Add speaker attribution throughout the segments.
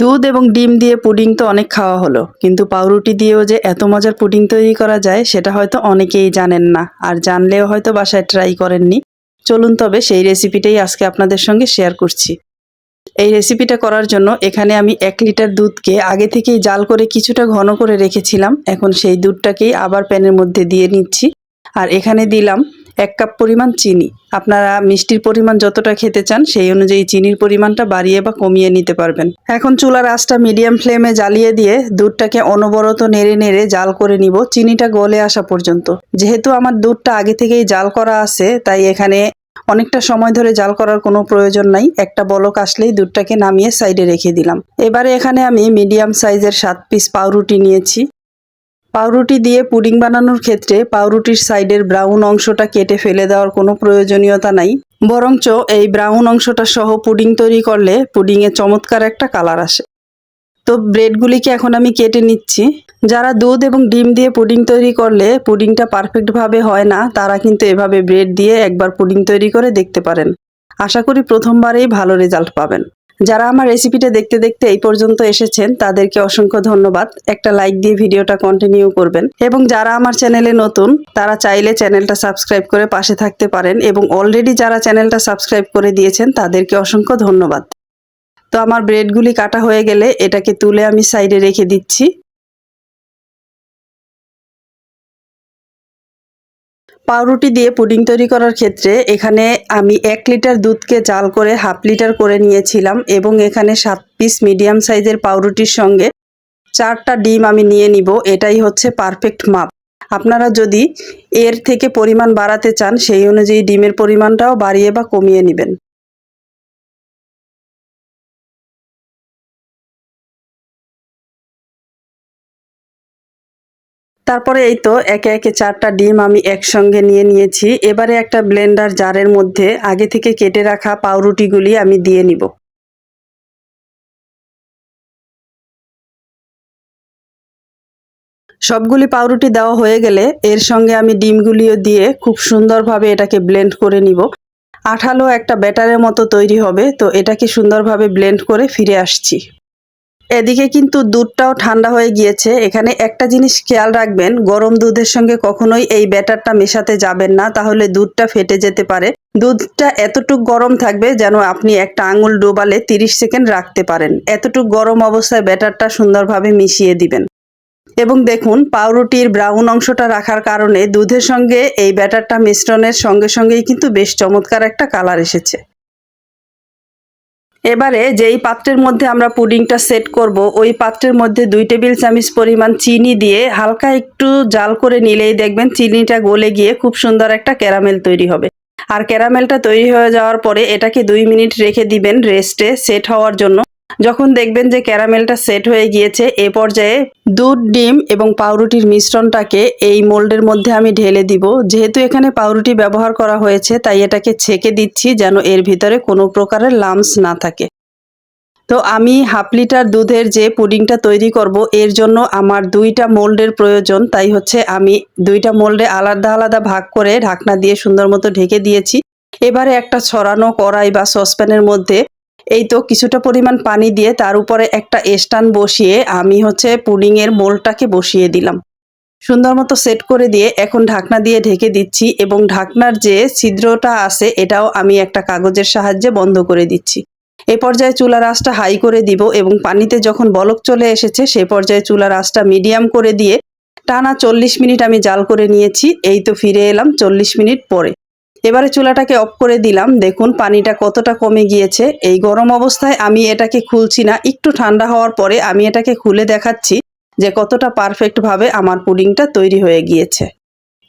Speaker 1: দুধ এবং ডিম দিয়ে পুডিং তো অনেক খাওয়া হলো। কিন্তু পাউরুটি দিয়েও যে এত মজার পুডিং তৈরি করা যায়, সেটা হয়তো অনেকেই জানেন না। আর জানলেও হয়তো বাসায় ট্রাই করেননি। চলুন তবে সেই রেসিপিটাই আজকে আপনাদের সঙ্গে শেয়ার করছি। এই রেসিপিটা করার জন্য এখানে আমি এক লিটার দুধকে আগে থেকেই জাল করে কিছুটা ঘন করে রেখেছিলাম। এখন সেই দুধটাকেই আবার প্যানের মধ্যে দিয়ে নিচ্ছি। আর এখানে দিলাম এক কাপ পরিমাণ চিনি। আপনারা মিষ্টির পরিমাণ যতটা খেতে চান, সেই অনুযায়ী চিনির পরিমাণটা বাড়িয়ে বা কমিয়ে নিতে পারবেন। এখন চুলার আঁচটা মিডিয়াম ফ্লেমে জ্বালিয়ে দিয়ে দুধটাকে অনবরত নেড়ে নেড়ে জাল করে নিব। চিনিটা গলে আসা পর্যন্ত। যেহেতু আমার দুধটা আগে থেকেই জাল করা আছে, তাই এখানে অনেকটা সময় ধরে জাল করার কোনো প্রয়োজন নাই। একটা বলক আসলেই দুধটাকে নামিয়ে সাইডে রেখে দিলাম। এবারে এখানে আমি মিডিয়াম সাইজের সাত পিস পাউরুটি নিয়েছি। পাউরুটি দিয়ে পুডিং বানানোর ক্ষেত্রে পাউরুটির সাইডের ব্রাউন অংশটা কেটে ফেলে দেওয়ার কোনো প্রয়োজনীয়তা নাই। বরঞ্চ এই ব্রাউন অংশটা সহ পুডিং তৈরি করলে পুডিংয়ে চমৎকার একটা কালার আসে। তো ব্রেডগুলিকে এখন আমি কেটে নিচ্ছি। যারা দুধ এবং ডিম দিয়ে পুডিং তৈরি করলে পুডিংটা পারফেক্টভাবে হয় না, তারা কিন্তু এভাবে ব্রেড দিয়ে একবার পুডিং তৈরি করে দেখতে পারেন। আশা করি প্রথমবারেই ভালো রেজাল্ট পাবেন। যারা আমার রেসিপিটা দেখতে দেখতে এই পর্যন্ত এসেছেন, তাদেরকে অসংখ্য ধন্যবাদ। একটা লাইক দিয়ে ভিডিওটা কন্টিনিউ করবেন। এবং যারা আমার চ্যানেলে নতুন, তারা চাইলে চ্যানেলটা সাবস্ক্রাইব করে পাশে থাকতে পারেন এবং অলরেডি যারা চ্যানেলটা সাবস্ক্রাইব করে দিয়েছেন, তাদেরকে অসংখ্য ধন্যবাদ। তো আমার ব্রেডগুলি কাটা হয়ে গেলে এটাকে তুলে আমি সাইডে রেখে দিচ্ছি। পাউরুটি দিয়ে পুডিং তৈরি করার ক্ষেত্রে এখানে আমি এক লিটার দুধকে জাল করে হাফ লিটার করে নিয়েছিলাম এবং এখানে সাত পিস মিডিয়াম সাইজের পাউরুটির সঙ্গে চারটা ডিম আমি নিয়ে নিব। এটাই হচ্ছে পারফেক্ট মাপ। আপনারা যদি এর থেকে পরিমাণ বাড়াতে চান, সেই অনুযায়ী ডিমের পরিমাণটাও বাড়িয়ে বা কমিয়ে নেবেন। তারপরে এই তো একে একে চারটা ডিম আমি একসঙ্গে নিয়ে নিয়েছি। এবারে একটা ব্লেন্ডার জারের মধ্যে আগে থেকে কেটে রাখা পাউরুটিগুলি আমি দিয়ে নিব। সবগুলি পাউরুটি দেওয়া হয়ে গেলে এর সঙ্গে আমি ডিমগুলিও দিয়ে খুব সুন্দরভাবে এটাকে ব্লেন্ড করে নিব। আঠালো একটা ব্যাটারের মতো তৈরি হবে, তো এটাকে সুন্দরভাবে ব্লেন্ড করে ফিরে আসছি। এদিকে কিন্তু দুধটাও ঠান্ডা হয়ে গিয়েছে। এখানে একটা জিনিস খেয়াল রাখবেন, গরম দুধের সঙ্গে কখনোই এই ব্যাটারটা মেশাতে যাবেন না, তাহলে দুধটা ফেটে যেতে পারে। দুধটা এতটুক গরম থাকবে যেন আপনি একটা আঙুল ডোবালে 30 সেকেন্ড রাখতে পারেন। এতটুক গরম অবস্থায় ব্যাটারটা সুন্দরভাবে মিশিয়ে দিবেন। এবং দেখুন, পাউরুটির ব্রাউন অংশটা রাখার কারণে দুধের সঙ্গে এই ব্যাটারটা মিশ্রণের সঙ্গে সঙ্গেই কিন্তু বেশ চমৎকার একটা কালার এসেছে। এবারে যেই পাত্রের মধ্যে আমরা পুডিংটা সেট করব, ওই পাত্রের মধ্যে দুই টেবিল চামচ পরিমাণ চিনি দিয়ে হালকা একটু জাল করে নিলেই দেখবেন চিনিটা গলে গিয়ে খুব সুন্দর একটা ক্যারামেল তৈরি হবে। আর ক্যারামেলটা তৈরি হয়ে যাওয়ার পরে এটাকে দুই মিনিট রেখে দিবেন রেস্টে, সেট হওয়ার জন্য। যখন দেখবেন যে ক্যারামেলটা সেট হয়ে গিয়েছে, এ পর্যায়ে দুধ, ডিম এবং পাউরুটির মিশ্রণটাকে এই মোল্ডের মধ্যে আমি ঢেলে দিব। যেহেতু এখানে পাউরুটি ব্যবহার করা হয়েছে, তাই এটাকে ছেঁকে দিচ্ছি যেন এর ভিতরে কোনো প্রকারের লামস না থাকে। তো আমি হাফ লিটার দুধের যে পুডিংটা তৈরি করব, এর জন্য আমার দুইটা মোল্ডের প্রয়োজন। তাই হচ্ছে আমি দুইটা মোল্ডে আলাদা আলাদা ভাগ করে ঢাকনা দিয়ে সুন্দর মতো ঢেকে দিয়েছি। এবারে একটা ছড়ানো কড়াই বা সসপ্যানের মধ্যে এই তো কিছুটা পরিমাণ পানি দিয়ে তার উপরে একটা স্টান বসিয়ে আমি হচ্ছে পুডিংয়ের মোলটাকে বসিয়ে দিলাম। সুন্দর মতো সেট করে দিয়ে এখন ঢাকনা দিয়ে ঢেকে দিচ্ছি এবং ঢাকনার যে ছিদ্রটা আছে এটাও আমি একটা কাগজের সাহায্যে বন্ধ করে দিচ্ছি। এ পর্যায়ে চুলার আঁচটা হাই করে দিব এবং পানিতে যখন বলক চলে এসেছে সে পর্যায়ে চুলার আঁচটা মিডিয়াম করে দিয়ে টানা চল্লিশ মিনিট আমি জাল করে নিয়েছি। এই তো ফিরে এলাম চল্লিশ মিনিট পরে। এবারে চুলাটাকে অফ করে দিলাম। দেখুন, পানিটা কতটা কমে গিয়েছে। এই গরম অবস্থায় আমি এটাকে খুলছি না। একটু ঠান্ডা হওয়ার পরে আমি এটাকে খুলে দেখাচ্ছি যে কতটা পারফেক্টভাবে আমার পুডিংটা তৈরি হয়ে গিয়েছে।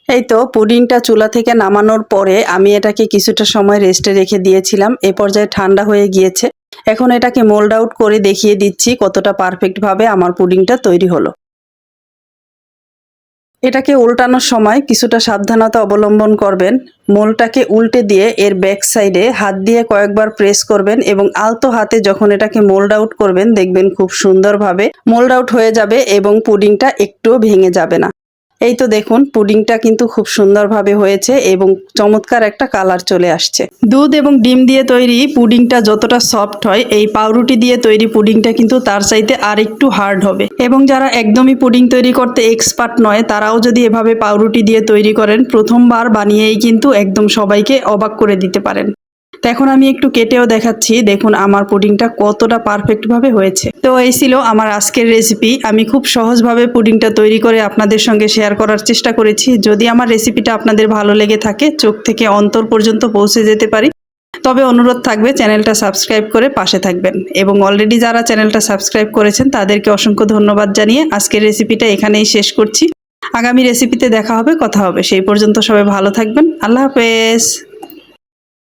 Speaker 1: এই তো, পুডিংটা চুলা থেকে নামানোর পরে আমি এটাকে কিছুটা সময় রেস্টে রেখে দিয়েছিলাম। এ পর্যায়ে ঠান্ডা হয়ে গিয়েছে। এখন এটাকে মোল্ড আউট করে দেখিয়ে দিচ্ছি কতটা পারফেক্টভাবে আমার পুডিংটা তৈরি হলো। এটাকে উল্টানোর সময় কিছুটা সাবধানতা অবলম্বন করবেন। মোলটাকে উল্টে দিয়ে এর ব্যাক সাইডে হাত দিয়ে কয়েকবার প্রেস করবেন এবং আলতো হাতে যখন এটাকে মোল্ড আউট করবেন, দেখবেন খুব সুন্দরভাবে মোল্ড আউট হয়ে যাবে এবং পুডিংটা একটুও ভেঙে যাবে না। এই তো দেখুন, পুডিংটা কিন্তু খুব সুন্দরভাবে হয়েছে এবং চমৎকার একটা কালার চলে আসছে। দুধ এবং ডিম দিয়ে তৈরি পুডিংটা যতটা সফট হয়, এই পাউরুটি দিয়ে তৈরি পুডিংটা কিন্তু তার চাইতে আর একটু হার্ড হবে। এবং যারা একদমই পুডিং তৈরি করতে এক্সপার্ট নয়, তারাও যদি এভাবে পাউরুটি দিয়ে তৈরি করেন, প্রথমবার বানিয়েই কিন্তু একদম সবাইকে অবাক করে দিতে পারেন। তো এখন আমি একটু কেটেও দেখাচ্ছি। দেখুন, আমার পুডিংটা কতটা পারফেক্টভাবে হয়েছে। তো এই ছিল আমার আজকের রেসিপি আমি খুব সহজভাবে পুডিংটা তৈরি করে আপনাদের সঙ্গে শেয়ার করার চেষ্টা করেছি। যদি আমার রেসিপিটা আপনাদের ভালো লেগে থাকে, চোখ থেকে অন্তর পর্যন্ত পৌঁছে যেতে পারি। তবে অনুরোধ থাকবে, চ্যানেলটা সাবস্ক্রাইব করে পাশে থাকবেন। এবং অলরেডি যারা চ্যানেলটা সাবস্ক্রাইব করেছেন, তাদেরকে অসংখ্য ধন্যবাদ জানিয়ে আজকের রেসিপিটা এখানেই শেষ করছি। আগামী রেসিপিতে দেখা হবে, কথা হবে। সেই পর্যন্ত সবাই ভালো থাকবেন। আল্লাহ হাফেজ।